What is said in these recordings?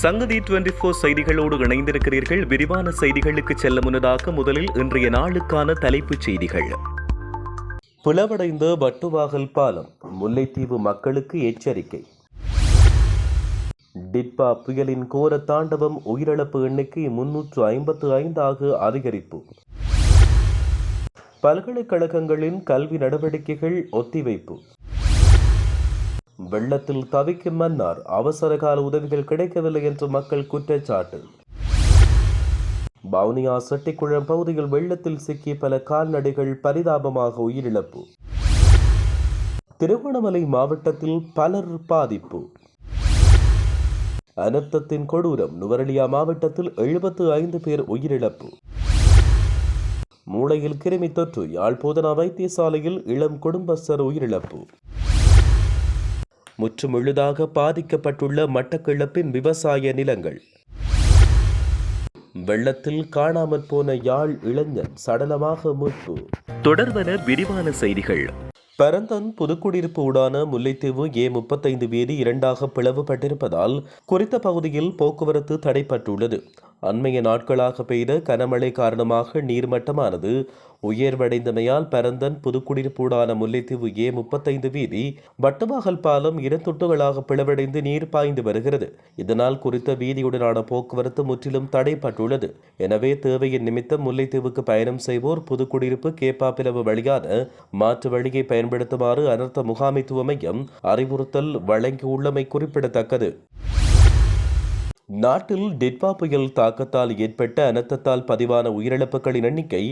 சங்கதி twenty four செய்திகளோடு இணைந்திருக்கிறீர்கள். விரிவான செய்திகளுக்கு செல்ல முன்னதாக முதலில் இன்றைய நாளுக்கான தலைப்புச் செய்திகள். பிளவடைந்த வட்டுவாகல் பாலம் முல்லைத்தீவு மக்களுக்கு எச்சரிக்கை. டிட்பா புயலின் கோர தாண்டவம் உயிரிழப்பு எண்ணிக்கை முன்னூற்று ஐம்பத்து ஐந்தாக அதிகரிப்பு. பல்கலைக்கழகங்களின் கல்வி நடவடிக்கைகள் ஒத்திவைப்பு. வெள்ளத்தில் தவிக்கும் மன்னார் அவசரகால உதவிகள் கிடைக்கவில்லை என்று மக்கள் குற்றச்சாட்டு. வவுனியா செட்டிக்குளம் பகுதியில் வெள்ளத்தில் சிக்கி பல கால்நடைகள் பரிதாபமாக உயிரிழப்பு. திருகோணமலை மாவட்டத்தில் பலர் பாதிப்பு. அனர்த்தத்தின் கொடூரம் நுவரலியா மாவட்டத்தில் எழுபத்து ஐந்து பேர் உயிரிழப்பு. மூளையில் கிருமி தொற்று யாழ் போதனா வைத்தியசாலையில் இளம் குடும்பஸ்தர் உயிரிழப்பு. முற்றுமுழுதாக பாதிக்கப்பட்டுள்ள மட்டக்கிழப்பின் விவசாய நிலங்கள். வெள்ளத்தில் காணாமற் போன யாழ் இளைஞன் சடலமாக மீட்பு தொடர்வன விரிவான செய்திகள். பரந்தன் புதுக்குடியிருப்பு ஊடான முல்லைத்தீவு ஏ முப்பத்தைந்து வீதி இரண்டாக பிளவுபட்டிருப்பதால் குறித்த பகுதியில் போக்குவரத்து தடைப்பட்டுள்ளது. அண்மைய நாட்களாக பெய்த கனமழை காரணமாக நீர்மட்டமானது உயர்வடைந்தமையால் பரந்தன் புதுக்குடியிருப்பூடான முல்லைத்தீவு ஏ முப்பத்தைந்து வீதி வட்டவாகல் பாலம் இரு பிளவடைந்து நீர் பாய்ந்து வருகிறது. இதனால் குறித்த வீதியுடனான போக்குவரத்து முற்றிலும் தடைப்பட்டுள்ளது. எனவே தேவையின் நிமித்தம் முல்லைத்தீவுக்கு பயணம் செய்வோர் புதுக்குடியிருப்பு கேப்பாப்பிலவு வழியான மாற்று வழியை பயன்படுத்துமாறு அனர்த்த முகாமைத்துவ மையம் அறிவுறுத்தல் வழங்கியுள்ளமை குறிப்பிடத்தக்கது. நாட்டில் டிட்வா புயல் தாக்கத்தால் ஏற்பட்ட அனர்த்தத்தால் பதிவான உயிரிழப்புகளின் எண்ணிக்கை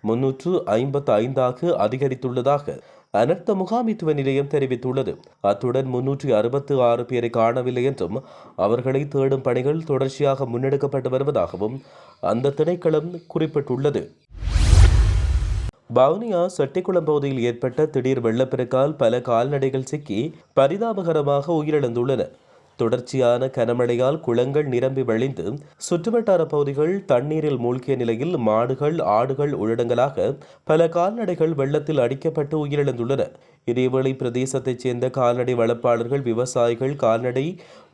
முன்னூற்று ஐம்பத்து ஐந்தாக அதிகரித்துள்ளதாக அனர்த்த முகாமித்துவ நிலையம் தெரிவித்துள்ளது. அத்துடன் முன்னூற்றி அறுபத்து ஆறு பேரை காணவில்லை என்றும் அவர்களை தேடும் பணிகள் தொடர்ச்சியாக முன்னெடுக்கப்பட்டு வருவதாகவும் அந்த திணைக்களம் குறிப்பிட்டுள்ளது. வவுனியா செட்டிக்குளம் பகுதியில் ஏற்பட்ட திடீர் வெள்ளப்பெருக்கால் பல கால்நடைகள் சிக்கி பரிதாபகரமாக உயிரிழந்துள்ளன. தொடர்ச்சியான கனமழையால் குளங்கள் நிரம்பி வழிந்து சுற்றுவட்டார பகுதிகள் தண்ணீரில் மூழ்கிய நிலையில் மாடுகள் ஆடுகள் உள்ளடங்கலாக பல கால்நடைகள் வெள்ளத்தில் அடிக்கப்பட்டு உயிரிழந்துள்ளன. இதேவேளை பிரதேசத்தைச் சேர்ந்த கால்நடை வளர்ப்பாளர்கள் விவசாயிகள் கால்நடை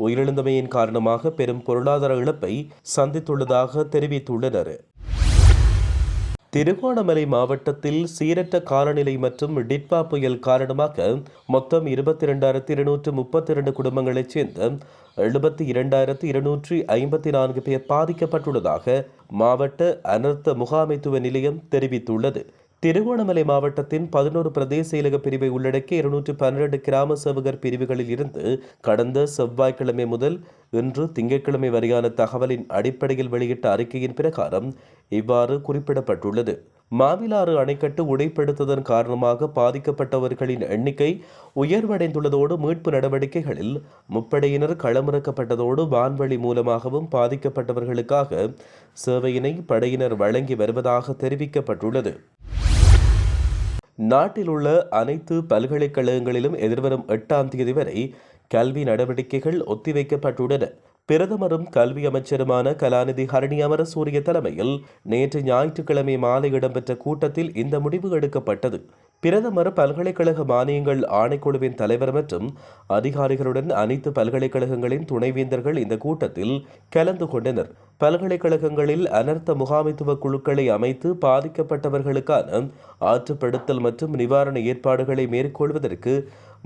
உயிரிழந்தமையின் காரணமாக பெரும் பொருளாதார இழப்பை சந்தித்துள்ளதாக தெரிவித்துள்ளனர். திருகோணமலை மாவட்டத்தில் சீரற்ற காலநிலை மற்றும் டிட்பா புயல் காரணமாக மொத்தம் இருபத்தி இரண்டாயிரத்தி இருநூற்று முப்பத்தி இரண்டு குடும்பங்களைச் சேர்ந்த எழுபத்தி இரண்டாயிரத்தி இருநூற்றி ஐம்பத்தி நான்கு பேர் பாதிக்கப்பட்டுள்ளதாக மாவட்ட அனர்த்த முகாமைத்துவ நிலையம் தெரிவித்துள்ளது. திருகோணமலை மாவட்டத்தின் பதினோரு பிரதேச செயலக பிரிவை உள்ளடக்கிய இருநூற்றி பன்னிரண்டு கிராம சேவகர் பிரிவுகளில் இருந்து கடந்த செவ்வாய்க்கிழமை முதல் இன்று திங்கட்கிழமை வரையான தகவலின் அடிப்படையில் வெளியிட்ட அறிக்கையின் பிரகாரம் இவ்வாறு குறிப்பிடப்பட்டுள்ளது. மாவிலாறு அணைக்கட்டு உடைப்படுத்ததன் காரணமாக பாதிக்கப்பட்டவர்களின் எண்ணிக்கை உயர்வடைந்துள்ளதோடு மீட்பு நடவடிக்கைகளில் முப்படையினர் களமிறக்கப்பட்டதோடு வான்வழி மூலமாகவும் பாதிக்கப்பட்டவர்களுக்காக சேவையினை படையினர் வழங்கி வருவதாக தெரிவிக்கப்பட்டுள்ளது. நாட்டில் உள்ள அனைத்து பல்கலைக்கழகங்களிலும் எதிர்வரும் எட்டாம் தேதி வரை கல்வி நடவடிக்கைகள் ஒத்திவைக்கப்பட்டுள்ளன. பிரதமரும் கல்வி அமைச்சருமான கலாநிதி ஹரணி அமரசூரிய தலைமையில் நேற்று ஞாயிற்றுக்கிழமை மாலை இடம்பெற்ற கூட்டத்தில் இந்த முடிவு எடுக்கப்பட்டது. பிரதமர் பல்கலைக்கழக மானியங்கள் ஆணைக்குழுவின் தலைவர் மற்றும் அதிகாரிகளுடன் அனைத்து பல்கலைக்கழகங்களின் துணைவேந்தர்கள் இந்த கூட்டத்தில் கலந்து கொண்டனர். பல்கலைக்கழகங்களில் அனர்த்த முகாமைத்துவ குழுக்களை அமைத்து பாதிக்கப்பட்டவர்களுக்கான ஆற்றுப்படுத்தல் மற்றும் நிவாரண ஏற்பாடுகளை மேற்கொள்வதற்கு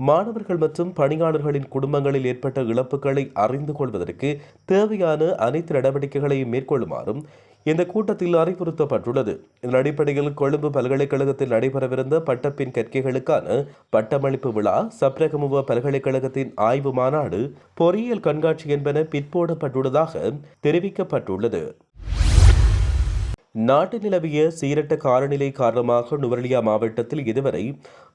மாணவர்கள் மற்றும் பணியாளர்களின் குடும்பங்களில் ஏற்பட்ட இழப்புகளை அறிந்து கொள்வதற்கு தேவையான அனைத்து நடவடிக்கைகளையும் மேற்கொள்ளுமாறும் இந்த கூட்டத்தில் அறிவுறுத்தப்பட்டுள்ளது. இதன் அடிப்படையில் கொழும்பு பல்கலைக்கழகத்தில் நடைபெறவிருந்த பட்டப்பின் கற்கைகளுக்கான பட்டமளிப்பு விழா சப்ரகமுவ பல்கலைக்கழகத்தின் ஆய்வு மாநாடு பொறியியல் கண்காட்சி என்பன பிற்போடப்பட்டுள்ளதாக தெரிவிக்கப்பட்டுள்ளது. நாட்டில் நிலவிய சீரட்ட காலநிலை காரணமாக நுவரலியா மாவட்டத்தில் இதுவரை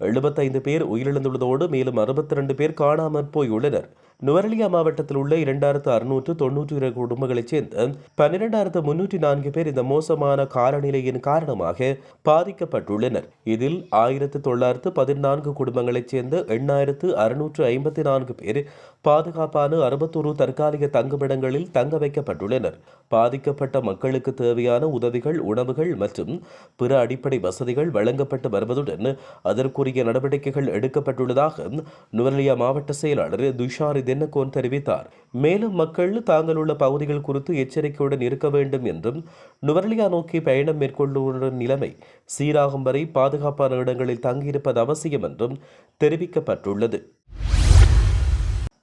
எழுபத்தைந்து பேர் உயிரிழந்துள்ளதோடு மேலும் அறுபத்தி ரெண்டு பேர் காணாமற் போயுள்ளனர். நுவரலியா மாவட்டத்தில் உள்ள இரண்டாயிரத்து அறுநூற்று தொன்னூற்றி இரண்டு குடும்பங்களைச் சேர்ந்த பன்னிரெண்டாயிரத்து முன்னூற்றி நான்கு பேர் இந்த மோசமான காலநிலையின் காரணமாக பாதிக்கப்பட்டுள்ளனர். இதில் ஆயிரத்து தொள்ளாயிரத்து பதினான்கு குடும்பங்களைச் சேர்ந்த எண்ணாயிரத்து அறுநூற்று ஐம்பத்தி நான்கு பேர் பாதுகாப்பான அறுபத்தொரு தற்காலிக தங்குமிடங்களில் தங்க வைக்கப்பட்டுள்ளனர். பாதிக்கப்பட்ட மக்களுக்கு தேவையான உதவிகள் உணவுகள் மற்றும் பிற அடிப்படை வசதிகள் வழங்கப்பட்டு வருவதுடன் அதற்குரிய நடவடிக்கைகள் எடுக்கப்பட்டுள்ளதாக நுவரலியா மாவட்ட செயலாளர் துஷாரி தென்னகோன் தெரிவித்தார். மேலும் மக்கள் தாங்கள் உள்ள பகுதிகள் குறித்து எச்சரிக்கையுடன் இருக்க வேண்டும் என்றும் நுவரலியா நோக்கி பயணம் மேற்கொள்ளுள்ள நிலைமை சீராகும் வரை பாதுகாப்பான இடங்களில் தங்கியிருப்பது அவசியம் என்றும் தெரிவிக்கப்பட்டுள்ளது.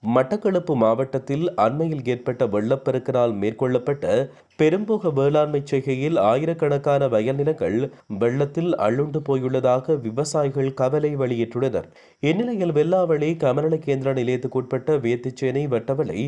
மட்டக்களப்பு மாவட்டத்தில் அண்மையில் ஏற்பட்ட வெள்ளப்பெருக்கினால் மேற்கொள்ளப்பட்ட பெரும்போக வேளாண்மை செய்கையில் ஆயிரக்கணக்கான வயல் நிலங்கள் வெள்ளத்தில் அள்ளுண்டு போயுள்ளதாக விவசாயிகள் கவலை வெளியிட்டுள்ளனர். இந்நிலையில் வெள்ளாவளி கமநல கேந்திர நிலையத்துக்குட்பட்ட வேத்திச்சேனை வட்டவளை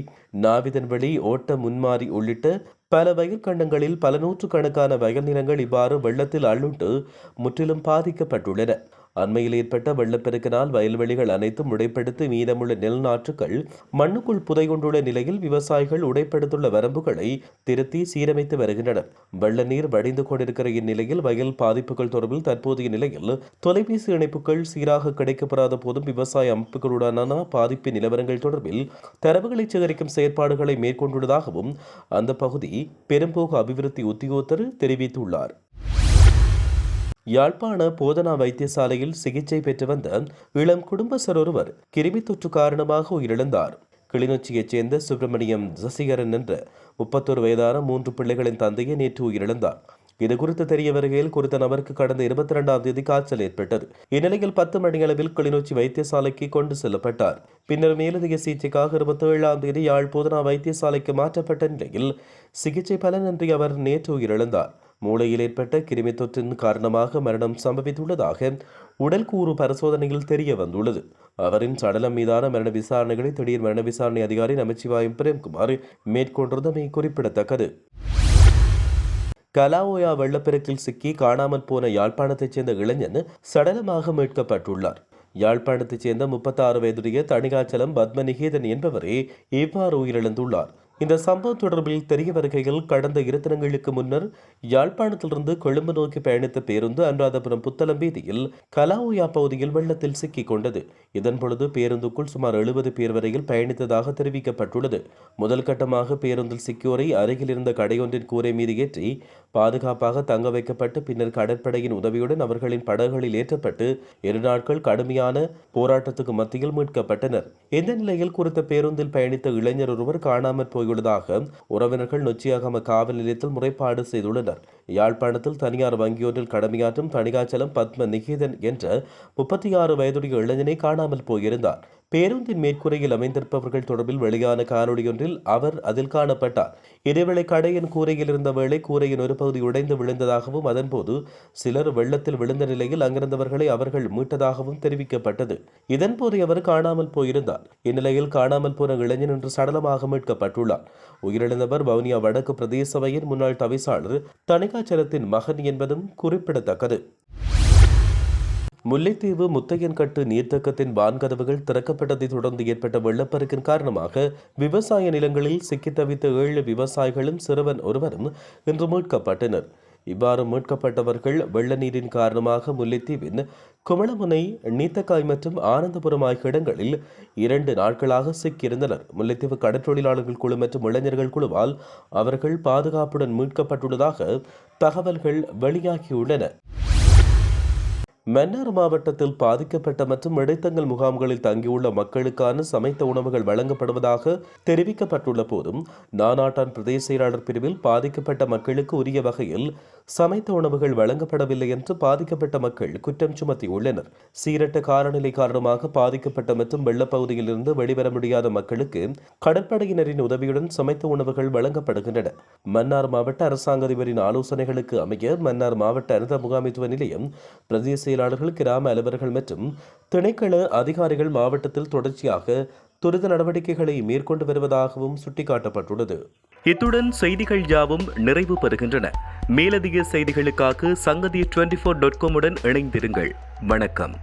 நாவிதன்வழி ஓட்ட முன்மாறி உள்ளிட்ட பல வயல் கண்டங்களில் பல நூற்றுக்கணக்கான வயல் நிலங்கள் இவ்வாறு வெள்ளத்தில் அள்ளுண்டு முற்றிலும் பாதிக்கப்பட்டுள்ளன. அண்மையில் ஏற்பட்ட வெள்ளப்பெருக்கினால் வயல்வெளிகள் அனைத்தும் உடைப்படுத்தி மீதமுள்ள நிலநாற்றுகள் மண்ணுக்குள் புதை கொண்டுள்ள நிலையில் விவசாயிகள் உடைப்படுத்துள்ள வரம்புகளை திருத்தி சீரமைத்து வருகின்றனர். வெள்ள நீர் வடிந்து கொண்டிருக்கிற இந்நிலையில் வயல் பாதிப்புகள் தொடர்பில் தற்போதைய நிலையில் தொலைபேசி இணைப்புகள் சீராக கிடைக்கப்படாத போதும் விவசாய அமைப்புகளுடனான பாதிப்பு நிலவரங்கள் தொடர்பில் தரவுகளை சேகரிக்கும் செயற்பாடுகளை மேற்கொண்டுள்ளதாகவும் அந்த பகுதி பெரும்போக அபிவிருத்தி உத்தியோகத்தர் தெரிவித்துள்ளார். யாழ்ப்பாண போதனா வைத்தியசாலையில் சிகிச்சை பெற்று வந்த இளம் குடும்பஸ்தர் ஒருவர் கிருமி தொற்று காரணமாக உயிரிழந்தார். கிளிநொச்சியைச் சேர்ந்த சுப்பிரமணியம் சசிகரன் என்ற முப்பத்தொரு வயதான மூன்று பிள்ளைகளின் தந்தையை நேற்று உயிரிழந்தார். இது குறித்து தெரிய வருகையில் குறித்த நபருக்கு கடந்த இருபத்தி இரண்டாம் தேதி காய்ச்சல் ஏற்பட்டது. இந்நிலையில் பத்து மணியளவில் கிளிநொச்சி வைத்தியசாலைக்கு கொண்டு செல்லப்பட்டார். பின்னர் மேலதிக சிகிச்சைக்காக இருபத்தி ஏழாம் தேதி யாழ் போதனா வைத்தியசாலைக்கு மாற்றப்பட்ட நிலையில் சிகிச்சை பலனின்றி அவர் நேற்று உயிரிழந்தார். மூளையில் ஏற்பட்ட கிருமி தொற்றின் காரணமாக மரணம் சம்பவித்துள்ளதாக உடல் கூறு பரிசோதனையில் தெரிய வந்துள்ளது அவரின் சடலம் மீதான மரண விசாரணைகளை திடீர் மரண விசாரணை அதிகாரி நமச்சிவாயம் பிரேம்குமார் மேற்கொண்டிருந்தமை குறிப்பிடத்தக்கது. கலாவோயா வெள்ளப்பெருக்கில் சிக்கி காணாமல் போன யாழ்ப்பாணத்தைச் சேர்ந்த இளைஞன் சடலமாக மீட்கப்பட்டுள்ளார். யாழ்ப்பாணத்தைச் சேர்ந்த முப்பத்தாறு வயதுடைய தணிகாச்சலம் பத்மநிகேதன் என்பவரே இவ்வாறு உயிரிழந்துள்ளார். இந்த சம்பவம் தொடர்பில் தெரிய வருகையில் கடந்த இரு தினங்களுக்கு முன்னர் யாழ்ப்பாணத்திலிருந்து கொழும்பு நோக்கி பயணித்த பேருந்து அனுராதபுரம் புத்தளம் வீதியில் கலாவுயா பகுதியில் வெள்ளத்தில் சிக்கிக் கொண்டது. இதன் பொழுது பேருந்துக்குள் சுமார் எழுபது பேர் வரையில் பயணித்ததாக தெரிவிக்கப்பட்டுள்ளது. முதல் கட்டமாக பேருந்தில் சிக்கியோரை அருகில் இருந்த கடையொன்றின் கூரை மீது ஏற்றி பாதுகாப்பாக தங்க வைக்கப்பட்டு பின்னர் கடற்படையின் உதவியுடன் அவர்களின் படகுகளில் ஏற்றப்பட்டு இரு நாட்கள் கடுமையான போராட்டத்துக்கு மத்தியில் மீட்கப்பட்டனர். இந்த நிலையில் குறித்த பேருந்தில் பயணித்த இளைஞர் ஒருவர் காணாமற் போயுள்ளதாக உறவினர்கள் நொச்சியாகம காவல் நிலையத்தில் முறைப்பாடு செய்துள்ளனர். யாழ்ப்பாணத்தில் தனியார் வங்கியொன்றில் கடமையாற்றும் தணிகாச்சலம் பத்ம நிகேதன் என்ற முப்பத்தி ஆறு வயதுடைய இளைஞனை காணாமல் போயிருந்தார். பேருந்தின் மேற்கூரையில் அமைந்திருப்பவர்கள் தொடர்பில் வெளியான காணொலியொன்றில் அவர் அதில் காணப்பட்டார். இதேவேளை கடையின் கூரையில் இருந்த வேளை கூரையின் ஒரு பகுதி உடைந்து விழுந்ததாகவும் அதன்போது சிலர் வெள்ளத்தில் விழுந்த நிலையில் அங்கிருந்தவர்களை அவர்கள் மீட்டதாகவும் தெரிவிக்கப்பட்டது. இதன்போது அவர் காணாமல் போயிருந்தார். இந்நிலையில் காணாமல் போன இளைஞன் என்று சடலமாக மீட்கப்பட்டுள்ளார். உயிரிழந்தவர் வவுனியா வடக்கு பிரதேச சபையின் முன்னாள் தவிசாளர் தணிகாச்சலத்தின் மகன் என்பதும் குறிப்பிடத்தக்கது. முல்லைத்தீவு முத்தையன்கட்டு நீர்த்தக்கத்தின் வான்கதவுகள் திறக்கப்பட்டதை தொடர்ந்து ஏற்பட்ட வெள்ளப்பெருக்கின் காரணமாக விவசாய நிலங்களில் சிக்கித் தவித்த ஏழு விவசாயிகளும் சிறுவன் ஒருவரும் இன்று மீட்கப்பட்டனர். இவ்வாறு மீட்கப்பட்டவர்கள் வெள்ள நீரின் காரணமாக முல்லைத்தீவின் குமளமுனை நீத்தக்காய் மற்றும் ஆனந்தபுரம் ஆகிய இடங்களில் இரண்டு நாட்களாக சிக்கியிருந்தனர். முல்லைத்தீவு கடற்றொழிலாளர்கள் குழு மற்றும் இளைஞர்கள் குழுவால் அவர்கள் பாதுகாப்புடன் மீட்கப்பட்டுள்ளதாக தகவல்கள் வெளியாகியுள்ளன. மன்னார் மாவட்டத்தில் பாதிக்கப்பட்ட மற்றும் இடைத்தங்கல் முகாம்களில் தங்கியுள்ள மக்களுக்கான சமைத்த உணவுகள் வழங்கப்படுவதாக தெரிவிக்கப்பட்டுள்ள போதும் நானாட்டான் பிரதேச செயலாளர் பிரிவில் பாதிக்கப்பட்ட மக்களுக்கு உரிய வகையில் சமைத்த உணவுகள் வழங்கப்படவில்லை என்று பாதிக்கப்பட்ட மக்கள் குற்றம் சுமத்தியுள்ளனர். சீரட்ட காலநிலை காரணமாக பாதிக்கப்பட்ட மற்றும் வெள்ளப்பகுதியிலிருந்து வெளிவர முடியாத மக்களுக்கு கடற்படையினரின் உதவியுடன் சமைத்த உணவுகள் வழங்கப்படுகின்றன. மன்னார் மாவட்ட அரசாங்க அதிபரின் ஆலோசனைகளுக்கு அமைய மன்னார் மாவட்ட அனத முகாமைத்துவ நிலையம் பிரதேச செயலாளர்கள் கிராம அலுவலர்கள் மற்றும் திணைக்கள அதிகாரிகள் மாவட்டத்தில் தொடர்ச்சியாக துரித நடவடிக்கைகளை மேற்கொண்டு வருவதாகவும் சுட்டிக்காட்டப்பட்டுள்ளது. இத்துடன் செய்திகள் யாவும் நிறைவு பெறுகின்றன. மேலதிக செய்திகளுக்காக சங்கதி டுவெண்டி ஃபோர் டாட் காமுடன் இணைந்திருங்கள். வணக்கம்.